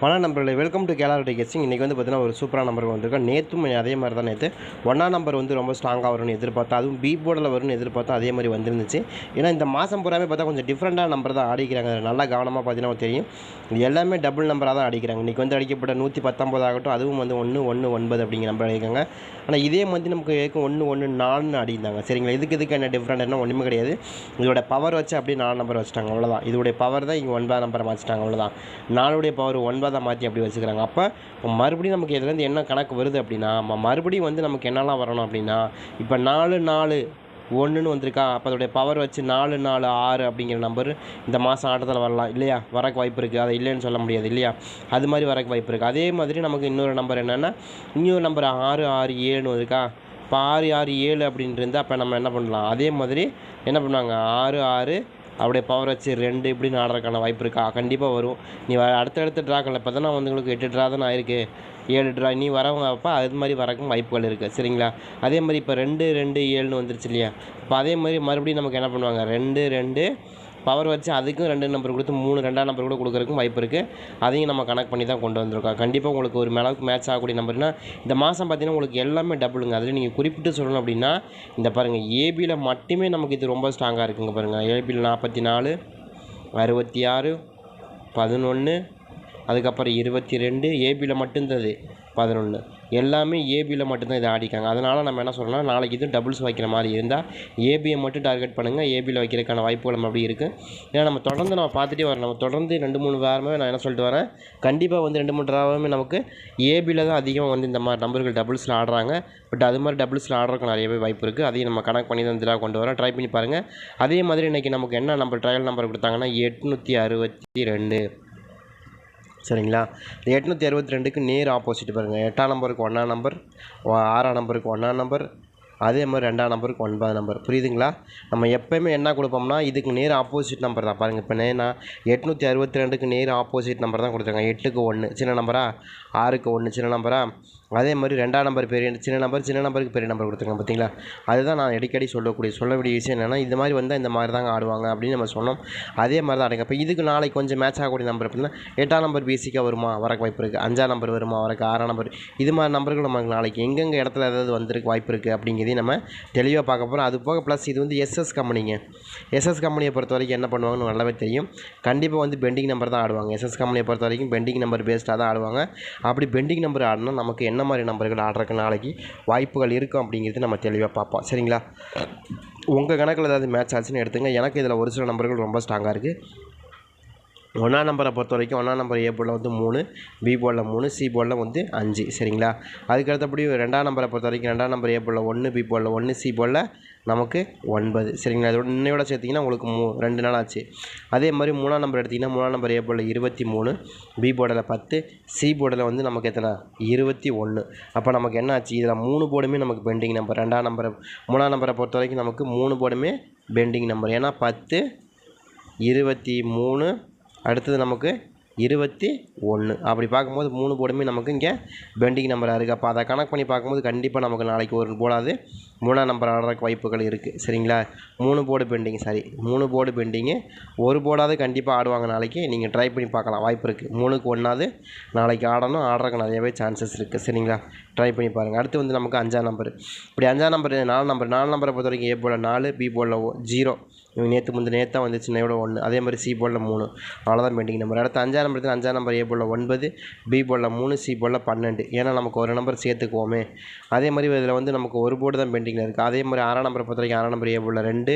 வணக்கம் நம்பர்களை welcome to கேலாரிட்டி கெஸ்டிங் இன்றைக்கி வந்து பார்த்தீங்கன்னா ஒரு சூப்பரான நம்பர் வந்திருக்கோம் நேற்றும் அதே மாதிரி தான் நேற்று ஒன்றாம் நம்பர் வந்து ரொம்ப ஸ்ட்ராங்காக வரும்னு எதிர்பார்த்தா அதுவும் பி போர்டில் வரும்னு எதிர்பார்த்தா அதே மாதிரி வந்துருந்துச்சு. ஏன்னா இந்த மாதம் பூராமே பார்த்தா கொஞ்சம் டிஃப்ரெண்ட்டாக நம்பர் தான் அடிக்கிறாங்க நல்லா கவனமாக பார்த்தீங்கன்னா தெரியும். இது எல்லாமே டபுள் நம்பராக தான் அடிக்கிறாங்க இன்றைக்கி வந்து அடிக்கப்பட்ட நூற்றி பத்தொம்பது ஆகட்டும் அதுவும் வந்து ஒன்று ஒன்று ஒன்பது அப்படிங்கிற நம்பர் அடிக்கிறாங்க ஆனால் இதே வந்து நமக்கு ஏற்கும் ஒன்று ஒன்று நாலுன்னு அடிந்தாங்க சரிங்களா? இதுக்கு இதுக்கு என்ன டிஃப்ரெண்ட்னா ஒன்றுமே கிடையாது. இதோட பவர் வச்சு அப்படியே நாலு நம்பர் வச்சுட்டாங்க. அவ்வளோதான் இதோடைய பவர் தான் இங்கே ஒன்பதாம் நம்பரை வச்சுட்டாங்க அவ்வளோதான் நாலுடைய பவர் ஒன்பதாக மாற்றி அப்படி வச்சுக்கிறாங்க. அப்போ இப்போ மறுபடியும் நமக்கு இதுலேருந்து என்ன கணக்கு வருது அப்படின்னா நம்ம மறுபடியும் வந்து நமக்கு என்னெல்லாம் வரணும் அப்படின்னா இப்போ நாலு நாலு ஒன்றுன்னு வந்திருக்கா அப்போ அதோடைய பவர் வச்சு நாலு நாலு ஆறு அப்படிங்கிற நம்பர் இந்த மாதம் ஆட்டத்தில் வரலாம். இல்லையா? வரக்கு வாய்ப்பு இருக்குது அதை இல்லைன்னு சொல்ல முடியாது இல்லையா? அது மாதிரி வரக்கு வாய்ப்பு இருக்குது அதே மாதிரி நமக்கு இன்னொரு நம்பர் என்னென்னா இன்னொரு நம்பர் ஆறு ஆறு ஏழுன்னு இருக்கா இப்போ ஆறு ஆறு ஏழு அப்படின்ட்டு இருந்தால் அப்போ நம்ம என்ன பண்ணலாம்? அதே மாதிரி என்ன பண்ணுவாங்க? ஆறு ஆறு அப்படியே பவர் வச்சு ரெண்டு இப்படின்னு ஆடுறதுக்கான வாய்ப்பு இருக்கா? கண்டிப்பாக வரும். நீ வ அடுத்தடுத்த ட்ராக்கில் இப்போ தான் வந்து உங்களுக்கு எட்டு ட்ரா தானே ஆயிருக்கு. ஏழு ட்ரா நீ வரவங்க அப்போ அது மாதிரி வரக்கும் வாய்ப்புகள் இருக்குது சரிங்களா? அதே மாதிரி இப்போ ரெண்டு ரெண்டு ஏழுன்னு வந்துருச்சு இல்லையா? இப்போ அதே மாதிரி மறுபடியும் நமக்கு என்ன பண்ணுவாங்க? ரெண்டு ரெண்டு பவர் வச்சு அதுக்கும் ரெண்டு நம்பர் கொடுத்து மூணு ரெண்டாம் நம்பர் கூட கொடுக்குறக்கும் வாய்ப்பு இருக்குது அதையும் நம்ம கனெக்ட் பண்ணி தான் கொண்டு வந்திருக்கோம். கண்டிப்பாக உங்களுக்கு ஒரு மேலாவுக்கு மேட்ச் ஆகக்கூடிய நம்பர்னா இந்த மாதம் பார்த்தீங்கன்னா உங்களுக்கு எல்லாமே டபுளுங்க அதில் நீங்கள் குறிப்பிட்டு சொல்லணும் அப்படின்னா இந்த பாருங்கள் ஏபியில் மட்டுமே நமக்கு இது ரொம்ப ஸ்ட்ராங்காக இருக்குங்க பாருங்கள் ஏபியில் நாற்பத்தி நாலு அறுபத்தி ஆறு பதினொன்று அதுக்கப்புறம் இருபத்தி ரெண்டு ஏபியில் மட்டும்தான் அது பதினொன்று எல்லாமே ஏபியில் மட்டும்தான் இதை ஆடிக்காங்க அதனால் நம்ம என்ன சொல்லலாம் நாளைக்கு இது டபுள்ஸ் வைக்கிற மாதிரி இருந்தால் ஏபியை மட்டும் டார்கெட் பண்ணுங்கள் ஏபியில் வைக்கிறதுக்கான வாய்ப்புகள் நம்ம அப்படி இருக்குது ஏன்னா நம்ம தொடர்ந்து நம்ம பார்த்துட்டே வரோம் நம்ம தொடர்ந்து ரெண்டு மூணு வாரமே நான் என்ன சொல்லிட்டு வரேன் கண்டிப்பாக வந்து ரெண்டு மூணு வாரமே நமக்கு ஏபியில் தான் அதிகமாக வந்து இந்த மாதிரி நம்பர்கள் டபுள்ஸில் ஆடுறாங்க. பட் அது மாதிரி டபுள்ஸில் ஆடுறதுக்கு நிறையவே வாய்ப்பு இருக்குது அதையும் நம்ம கணக்கு பண்ணி தான் இதெல்லாம் கொண்டு வரோம் ட்ரை பண்ணி பாருங்கள் அதே மாதிரி இன்றைக்கி நமக்கு என்ன நம்பர் ட்ரையல் நம்பர் கொடுத்தாங்கன்னா எட்நூற்றி அறுபத்தி ரெண்டு. சரிங்களா? இந்த எட்நூற்றி அறுபத்தி ரெண்டுக்கு நேர் ஆப்போசிட் பாருங்கள் எட்டாம் நம்பருக்கு ஒன்றாம் நம்பர் ஆறாம் நம்பருக்கு ஒன்றாம் நம்பர் அதே மாதிரி ரெண்டாம் நம்பருக்கு ஒன்பது நம்பர். புரியுதுங்களா? நம்ம எப்போயுமே என்ன கொடுப்போம்னா இதுக்கு நேர் ஆப்போசிட் நம்பர் தான். பாருங்கள் இப்போ நேனா எட்நூற்றி அறுபத்தி ரெண்டுக்கு நேர் ஆப்போசிட் நம்பர் தான் கொடுத்துருக்காங்க. எட்டுக்கு ஒன்று சின்ன நம்பரா? ஆறுக்கு ஒன்று சின்ன நம்பரா? அதே மாதிரி ரெண்டாம் நம்பர் பெரிய சின்ன நம்பர் சின்ன நம்பருக்கு பெரிய நம்பர் கொடுத்துருக்காங்க பார்த்தீங்களா அதுதான் நான் அடிக்கடி சொல்லக்கூடிய சொல்லக்கூடிய விஷயம் என்னென்னா இந்த மாதிரி வந்தால் இந்த மாதிரி தாங்க ஆடுவாங்க அப்படின்னு நம்ம சொன்னோம். அதே மாதிரி தான் அடங்க இப்போ இதுக்கு நாளைக்கு கொஞ்சம் மேட்ச் ஆகக்கூடிய நம்பர் அப்படின்னா எட்டாம் நம்பர் பேசிக்காக வருமா? வரக்கு வாய்ப்பு இருக்குது அஞ்சாம் நம்பர் வருமா? வரக்கு ஆறாம் நம்பர். இது மாதிரி நம்பர்கள் நமக்கு நாளைக்கு எங்கெங்கே இடத்துல ஏதாவது வந்திருக்கு வாய்ப்பு இருக்குது இதையும் நம்ம தெளிவாக பார்க்க போகிறோம் அது போக ப்ளஸ் இது வந்து எஸ்எஸ் கம்பெனிங்க எஸ்எஸ் கம்பெனியை பொறுத்த வரைக்கும் என்ன பண்ணுவாங்கன்னு நல்லாவே தெரியும். கண்டிப்பாக வந்து பெண்டிங் நம்பர் தான் ஆடுவாங்க. எஸ்எஸ் கம்பெனியை பொறுத்த வரைக்கும் பெண்டிங் நம்பர் பேஸ்டாக தான் ஆடுவாங்க. அப்படி பெண்டிங் நம்பர் ஆடினா நமக்கு என்ன மாதிரி நம்பர்கள் ஆடுறதுக்கு நாளைக்கு வாய்ப்புகள் இருக்கும் அப்படிங்கிறது நம்ம தெளிவாக பார்ப்போம். சரிங்களா? உங்கள் கணக்கில் ஏதாவது மேட்ச் ஆச்சுன்னு எடுத்துங்க. எனக்கு இதில் ஒரு சில நம்பர்கள் ரொம்ப ஸ்ட்ராங்காக இருக்குது ஒன்றாம் நம்பரை பொறுத்த வரைக்கும் ஒன்றாம் நம்பர் ஏ போர்டில் வந்து மூணு பி போர்டில் மூணு சி போர்டில் வந்து அஞ்சு. சரிங்களா? அதுக்கு அடுத்தபடி ரெண்டாம் நம்பரை பொறுத்த வரைக்கும் ரெண்டாம் நம்பர் ஏ போர்டில் ஒன்று பி போர்டில் ஒன்று சி போர்டில் நமக்கு ஒன்பது. சரிங்களா? இதோட இன்னையோட சேர்த்திங்கன்னா உங்களுக்கு மூ ரெண்டு நாள் ஆச்சு. அதே மாதிரி மூணாம் நம்பர் எடுத்திங்கன்னா மூணாம் நம்பர் ஏ போர்டில் இருபத்தி மூணு பி போர்டில் பத்து சி போர்டில் வந்து நமக்கு எத்தனை? இருபத்தி ஒன்று. அப்போ நமக்கு என்ன ஆச்சு? இதில் மூணு போர்டுமே நமக்கு பெண்டிங் நம்பர். ரெண்டாம் நம்பரை மூணாம் நம்பரை பொறுத்த வரைக்கும் நமக்கு மூணு போர்டுமே பெண்டிங் நம்பர். ஏன்னா பத்து இருபத்தி மூணு அடுத்தது நமக்கு இருபத்தி ஒன்று. அப்படி பார்க்கும்போது மூணு போர்டுமே நமக்கு இங்கே பெண்டிங் நம்பராக இருக்குது அப்போ அதை கணக்கு பண்ணி பார்க்கும்போது கண்டிப்பாக நமக்கு நாளைக்கு ஒரு போடாது. மூணாம் நம்பர் ஆடுறதுக்கு வாய்ப்புகள் இருக்குது சரிங்களா? மூணு போர்டு பெண்டிங் சாரி. மூணு போர்டு பெண்டிங்கு. ஒரு போர்டாவது கண்டிப்பாக ஆடுவாங்க நாளைக்கு. நீங்கள் ட்ரை பண்ணி பார்க்கலாம். வாய்ப்பு இருக்குது மூணுக்கு ஒன்றாவது நாளைக்கு ஆடணும். ஆடுறதுக்கு நிறையவே சான்சஸ் இருக்குது சரிங்களா? ட்ரை பண்ணி பாருங்கள் அடுத்து வந்து நமக்கு அஞ்சாம் நம்பர். இப்படி அஞ்சாம் நம்பர் நாலு நம்பர். நாலு நம்பரை பொறுத்த வரைக்கும் ஏ போல் நாலு பி போல் ஜீரோ. இவங்க நேற்று முந்தைய நேற்று தான் வந்துச்சு இன்னையோட ஒன்று அதே மாதிரி சி போலில் மூணு. அவ்வளோதான் பெண்டிங் நம்பர் அடுத்து அஞ்சாம் நம்பர் எடுத்து அஞ்சாம் நம்பர் ஏ போலில் ஒன்பது பி போலில் மூணு சி போலில் பன்னெண்டு. ஏன்னா நமக்கு ஒரு நம்பர் சேர்த்துக்குவோமே. அதே மாதிரி இதில் வந்து நமக்கு ஒரு போர்டு தான் பெண்டிங்கில் இருக்குது அதே மாதிரி ஆறாம் நம்பரை பொறுத்த வரைக்கும் ஆறாம் நம்பர் ஏ போலில் ரெண்டு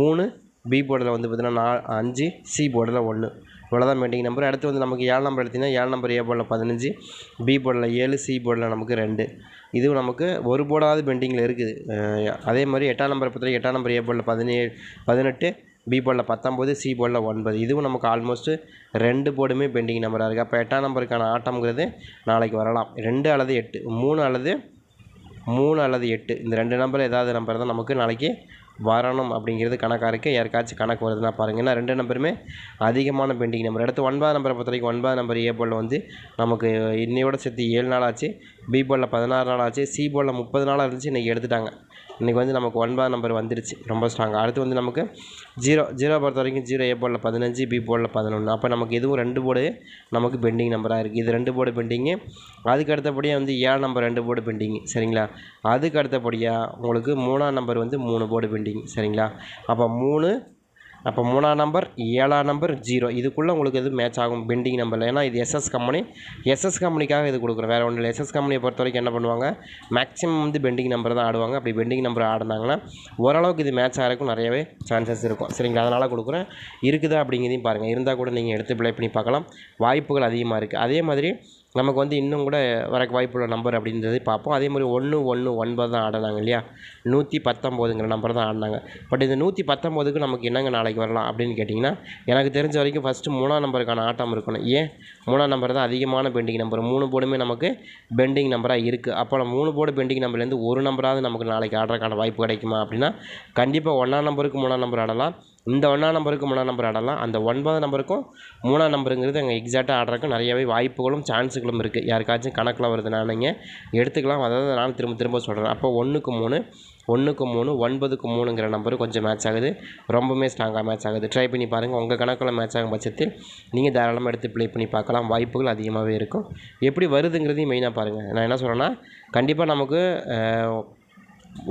மூணு பி போர்டில் வந்து பார்த்தீங்கன்னா நா அஞ்சு சி போர்டில் ஒன்று இவ்வளோதான் பெண்டிங் நம்பர் அடுத்து வந்து நமக்கு ஏழு நம்பர் எடுத்திங்கன்னா ஏழு நம்பர் ஏ போர்டில் பதினஞ்சு பி போர்டில் ஏழு சி போர்டில் நமக்கு ரெண்டு. இதுவும் நமக்கு ஒரு போர்டாவது பெண்டிங்கில் இருக்குது. அதே மாதிரி எட்டாம் நம்பரை பொறுத்த எட்டாம் நம்பர் ஏ போர்டில் பதினேழு பதினெட்டு பி போர்டில் பத்தொம்போது சி போர்டில் ஒன்பது. இதுவும் நமக்கு ஆல்மோஸ்ட்டு ரெண்டு போர்டுமே பெண்டிங் நம்பராக இருக்குது அப்போ எட்டாம் நம்பருக்கான ஆட்டம்ங்கிறது நாளைக்கு வரலாம். ரெண்டு அல்லது எட்டு மூணு அல்லது மூணு அல்லது எட்டு. இந்த ரெண்டு நம்பர் ஏதாவது நம்பர் தான் நமக்கு நாளைக்கு வரணும் அப்படிங்கிறது கணக்காக இருக்குது யாருக்காச்சும் கணக்கு வருதுன்னா பாருங்கள் ஏன்னா ரெண்டு நம்பருமே அதிகமான பெண்டிங் நம்பர். அடுத்து ஒன்பதாம் நம்பரை பொறுத்த வரைக்கும் ஒன்பது நம்பர் ஏ போல் வந்து நமக்கு இன்னையோட சேர்த்து ஏழு நாள் ஆச்சு. பி போலில் பதினாறு நாள் ஆச்சு. சி போலில் முப்பது நாளாக இருந்துச்சு. இன்றைக்கி எடுத்துட்டாங்க. இன்றைக்கி வந்து நமக்கு ஒன்பது நம்பர் வந்துருச்சு. ரொம்ப ஸ்ட்ராங்காக அடுத்து வந்து நமக்கு ஜீரோ ஜீரோ பொறுத்த வரைக்கும் ஜீரோ ஏ போலில் பதினஞ்சு பி போலில் பதினொன்று அப்போ நமக்கு இதுவும் ரெண்டு போர்டு நமக்கு பெண்டிங் நம்பராக இருக்குது இது ரெண்டு போர்டு பெண்டிங்கு அதுக்கு அடுத்தபடியாக வந்து ஏழு நம்பர் ரெண்டு போர்டு பெண்டிங்கு சரிங்களா? அதுக்கு அடுத்தபடியாக உங்களுக்கு மூணாம் நம்பர் வந்து மூணு போர்டு பெண்டிங் சரிங்களா? அப்போ மூணு அப்போ மூணாம் நம்பர் ஏழாம் நம்பர் ஜீரோ இதுக்குள்ளே உங்களுக்கு இது மேட்ச் ஆகும்? பெண்டிங் நம்பரில் ஏன்னா இது எஸ்எஸ் கம்பெனி எஸ்எஸ் கம்பெனிக்காக இது கொடுக்குறோம். வேறு ஒன்றும் இல்லை. எஸ்எஸ் கம்பெனியை பொறுத்த வரைக்கும் என்ன பண்ணுவாங்க? மேக்ஸிமம் வந்து பெண்டிங் நம்பர் தான் ஆடுவாங்க. அப்படி பெண்டிங் நம்பர் ஆடினாங்கன்னா ஓரளவுக்கு இது மேட்ச் ஆகிறதுக்கும் நிறையவே சான்சஸ் இருக்கும். சரிங்களா? அதனால் கொடுக்குறேன். இருக்குதா அப்படிங்கிறதையும் பாருங்கள் இருந்தால் கூட நீங்கள் எடுத்து ப்ளே பண்ணி பார்க்கலாம். வாய்ப்புகள் அதிகமாக இருக்குது அதே மாதிரி நமக்கு வந்து இன்னும் கூட வரக்கு வாய்ப்புள்ள நம்பர் அப்படின்றதை பார்ப்போம். அதே மாதிரி ஒன்று ஒன்று ஒன்பது தான் ஆடினாங்க இல்லையா? நூற்றி பத்தொம்போதுங்கிற நம்பர் தான் ஆடினாங்க. பட் இந்த நூற்றி பத்தொம்போதுக்கு நமக்கு என்னங்க நாளைக்கு வரலாம் அப்படின்னு கேட்டிங்கன்னா எனக்கு தெரிஞ்ச வரைக்கும் ஃபஸ்ட்டு மூணாம் நம்பருக்கான ஆட்டம் இருக்கணும். ஏன்? மூணாம் நம்பர் தான் அதிகமான பெண்டிங் நம்பர் மூணு போர்டுமே நமக்கு பெண்டிங் நம்பராக இருக்குது அப்போ நம்ம மூணு போர்டு பெண்டிங் நம்பர்லேருந்து ஒரு நம்பராவது நமக்கு நாளைக்கு ஆடுறதுக்கான வாய்ப்பு கிடைக்குமா அப்படின்னா கண்டிப்பாக ஒன்றாம் நம்பருக்கு மூணாம் நம்பர் ஆடலாம். இந்த ஒன்றாம் நம்பருக்கு மூணாம் நம்பர் ஆடலாம். அந்த ஒன்பது நம்பருக்கும் மூணாம் நம்பருங்கிறது அங்கே எக்ஸாக்டாக ஆடுறதுக்கு நிறையவே வாய்ப்புகளும் சான்ஸுகளும் இருக்குது யாருக்காச்சும் கணக்கில் வருதுன்னா நீங்கள் எடுத்துக்கலாம். அதாவது நான் திரும்ப திரும்ப சொல்கிறேன் அப்போ ஒன்றுக்கு மூணு ஒன்றுக்கு மூணு ஒன்பதுக்கு மூணுங்கிற நம்பரு கொஞ்சம் மேட்ச் ஆகுது. ரொம்பவுமே ஸ்ட்ராங்காக மேட்ச் ஆகுது. ட்ரை பண்ணி பாருங்கள் உங்கள் கணக்கில் மேட்ச் ஆகும் பட்சத்தில் நீங்கள் தாராளமாக எடுத்து ப்ளே பண்ணி பார்க்கலாம். வாய்ப்புகள் அதிகமாகவே இருக்கும். எப்படி வருதுங்கிறதையும் மெயினாக பாருங்கள் நான் என்ன சொல்கிறேன்னா கண்டிப்பாக நமக்கு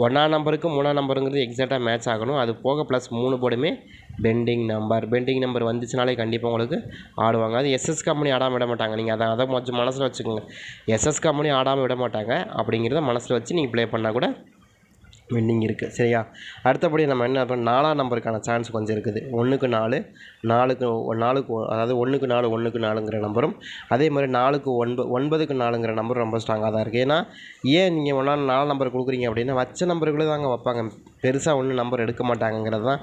ஒன்றாம் நம்பருக்கு மூணாம் நம்பருங்கிறது எக்ஸாக்டாக மேட்ச் ஆகணும். அது போக ப்ளஸ் மூணு போர்டுமே பெண்டிங் நம்பர் பெண்டிங் நம்பர் வந்துச்சுனாலே கண்டிப்பாக உங்களுக்கு ஆடுவாங்க. அது எஸ்எஸ் கம்பெனி ஆடாமல் விட மாட்டாங்க. நீங்கள் அதை அதை கொஞ்சம் மனசில் வச்சுக்கோங்க. எஸ்எஸ் கம்பெனி ஆடாமல் விட மாட்டாங்க. அப்படிங்கிறத மனசில் வச்சு நீங்கள் ப்ளே பண்ணால் கூட பெண்டிங் இருக்குது சரியா? அடுத்தபடி நம்ம என்ன பண்ண நாலாம் நம்பருக்கான சான்ஸ் கொஞ்சம் இருக்குது. ஒன்றுக்கு நாலு நாலுக்கு நாலுக்கு அதாவது ஒன்றுக்கு நாலு ஒன்றுக்கு நாலுங்கிற நம்பரும். அதே மாதிரி நாலுக்கு ஒன்பது ஒன்பதுக்கு நாலுங்கிற நம்பரும் ரொம்ப ஸ்ட்ராங்காக தான் இருக்குது ஏன்னா ஏன் நீங்கள் ஒன்றா நாலு நம்பர் கொடுக்குறீங்க அப்படின்னா வச்ச நம்பருக்குள்ளே தாங்க வைப்பாங்க. பெருசாக ஒன்றும் நம்பர் எடுக்க மாட்டாங்கங்கிறது தான்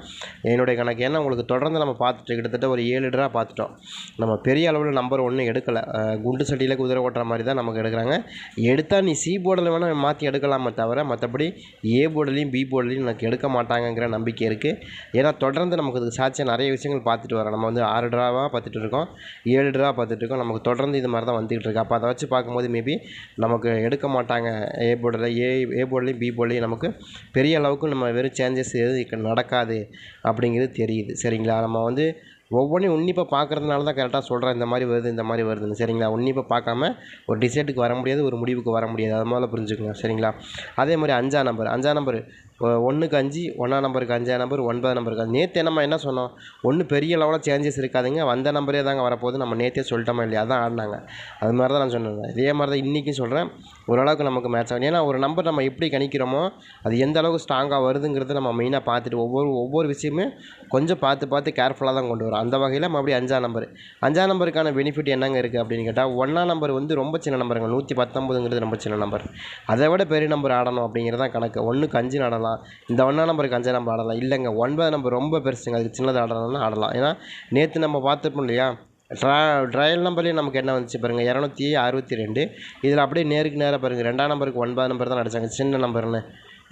என்னுடைய கணக்கு. ஏன்னா உங்களுக்கு தொடர்ந்து நம்ம பார்த்துட்டு கிட்டத்தட்ட ஒரு ஏழு ட்ரா பார்த்துட்டோம். நம்ம பெரிய அளவில் நம்பர் ஒன்றும் எடுக்கலை. குண்டு சட்டியில் குதிரை ஓட்டுற மாதிரி தான் நமக்கு எடுக்கிறாங்க. எடுத்தால் நீ சி போர்டில் வேணால் மாற்றி எடுக்கலாமே தவிர மற்றபடி ஏ போர்டுலேயும் பி போர்டுலேயும் எனக்கு எடுக்க மாட்டாங்கங்கிற நம்பிக்கை இருக்குது ஏன்னா தொடர்ந்து நமக்கு இதுக்கு சாட்சியாக நிறைய விஷயங்கள் பார்த்துட்டு வரோம். நம்ம வந்து ஆறு ட்ராவாக பார்த்துட்டு இருக்கோம். ஏழு ட்ரா பார்த்துட்டு இருக்கோம். நமக்கு தொடர்ந்து இது மாதிரி தான் வந்துகிட்டு இருக்கு. அப்போ அதை வச்சு பார்க்கும்போது மேபி நமக்கு எடுக்க மாட்டாங்க ஏ போர்டில் ஏ ஏ போர்ட்லேயும் பி போர்ட்லேயும் நமக்கு பெரிய அளவுக்கு நம்ம வெறும் சேஞ்சஸ் எதுவும் நடக்காது அப்படிங்கிறது தெரியுது. சரிங்களா? நம்ம வந்து ஒவ்வொன்றையும் உன்னிப்பாக பார்க்குறதுனால தான் கரெக்டாக சொல்கிறேன் இந்த மாதிரி வருது இந்த மாதிரி வருதுன்னு. சரிங்களா? உன்னிப்பாக பார்க்காம ஒரு டிசைட்டுக்கு வர முடியாது ஒரு முடிவுக்கு வர முடியாது. அது முதல்ல புரிஞ்சுக்கோங்க. சரிங்களா? அதே மாதிரி அஞ்சாம் நம்பர் அஞ்சாம் நம்பர் ஒன்றுக்கு அஞ்சு ஒன்றாம் நம்பருக்கு அஞ்சாம் நம்பர் ஒன்பதாம் நம்பருக்கு அஞ்சு. நேற்று நம்ம என்ன சொன்னோம்? ஒன்றும் பெரிய லெவலில் சேஞ்சஸ் இருக்காதுங்க. வந்த நம்பரே தாங்க வரப்போகுது. நம்ம நேற்றே சொல்லிட்டோமா இல்லையா? அதான் ஆடினாங்க. அது மாதிரி தான் நான் சொன்னேன். இதே மாதிரி தான் இன்றைக்கும் சொல்கிறேன் ஓரளவுக்கு நமக்கு மேட்ச் ஆகும் ஏன்னா ஒரு நம்பர் நம்ம எப்படி கணிக்கிறோமோ அது எந்த அளவுக்கு ஸ்ட்ராங்காக வருதுங்கிறத நம்ம மெயினாக பார்த்துட்டு ஒவ்வொரு ஒவ்வொரு விஷயமே கொஞ்சம் பார்த்து பார்த்து கேர்ஃபுல்லாக தான் கொண்டு வரும். அந்த வகையில் மறுபடியும் அஞ்சாம் நம்பர் அஞ்சாம் நம்பருக்கான பெனிஃபிட் என்னங்க இருக்குது அப்படின்னு கேட்டால் ஒன்றாம் நம்பர் வந்து ரொம்ப சின்ன நம்பருங்க நூற்றி பத்தொம்பதுங்கிறது ரொம்ப சின்ன நம்பர் அதை விட பெரிய நம்பர் ஆடணும் அப்படிங்கிறது தான் கணக்கு. ஒன்றுக்கு அஞ்சு ஆடலாம். இந்த ஒன்றா நம்பருக்கு அஞ்சாம் நம்பர் ஆடலாம். இல்லைங்க ஒன்பது நம்பர் ரொம்ப பெருசுங்க. அதுக்கு சின்னது ஆடலாம்னா ஆடலாம். ஏன்னா நேற்று நம்ம பார்த்துருப்போம் இல்லையா? ட்ரா ட்ரையல் நம்பர்லேயும் நமக்கு என்ன வந்துச்சு பாருங்கள் இரநூத்தி அறுபத்தி ரெண்டு. இதில் அப்படியே நேருக்கு நேராக பாருங்கள் ரெண்டாம் நம்பருக்கு ஒன்பது நம்பர் தான் அடித்தாங்க சின்ன நம்பர்னு.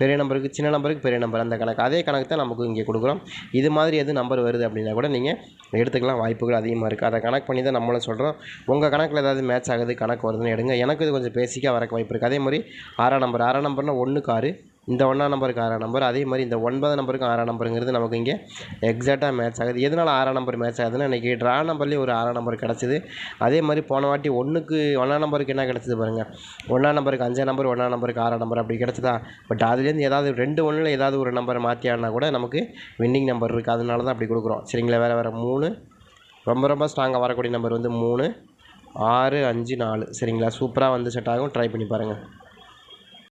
பெரிய நம்பருக்கு சின்ன நம்பருக்கு பெரிய நம்பர். அந்த கணக்கு அதே கணக்கு தான் நமக்கு இங்கே கொடுக்குறோம். இது மாதிரி எது நம்பர் வருது அப்படின்னா கூட நீங்கள் எடுத்துக்கலாம். வாய்ப்புகள் அதிகமாக இருக்குது அதை கணக்கு பண்ணி தான் நம்மளும் சொல்கிறோம் உங்கள் கணக்கில் ஏதாவது மேட்ச் ஆகுது கணக்கு வருதுன்னு எடுங்க. எனக்கு இது கொஞ்சம் பேசிக்காக வரக்கு வாய்ப்பு இருக்குது அதே மாதிரி ஆறாம் நம்பர் ஆறாம் நம்பர்னால் ஒன்றுக்கு ஆறு. இந்த ஒன்றாம் நம்பருக்கு ஆறாம் நம்பர் அதே மாதிரி இந்த ஒன்பதாம் நம்பருக்கு ஆறாம் நம்பருங்கிறது நமக்கு இங்கே எக்ஸாக்டாக மேட்ச் ஆகுது. எதனால் ஆறாம் நம்பர் மேட்ச் ஆகுதுன்னா இன்றைக்கி ட்ரா நம்பர்லேயும் ஒரு ஆறாம் நம்பர் கிடச்சிது. அதே மாதிரி போன வாட்டி ஒன்றுக்கு ஒன்றாம் நம்பருக்கு என்ன கிடச்சிது பாருங்கள் ஒன்றாம் நம்பருக்கு அஞ்சாம் நம்பர் ஒன்றாம் நம்பருக்கு ஆறாம் நம்பர் அப்படி கிடச்சிதா? பட் அதுலேருந்து ஏதாவது ரெண்டு ஒன்றில் ஏதாவது ஒரு நம்பரை மாற்றி ஆடினா கூட நமக்கு வின்னிங் நம்பர் இருக்குது அதனால தான் அப்படி கொடுக்குறோம். சரிங்களா? வேறு வேறு மூணு. ரொம்ப ரொம்ப ஸ்ட்ராங்காக வரக்கூடிய நம்பர் வந்து மூணு ஆறு அஞ்சு நாலு. சரிங்களா? சூப்பராக வந்து செட் ஆகும். ட்ரை பண்ணி பாருங்கள்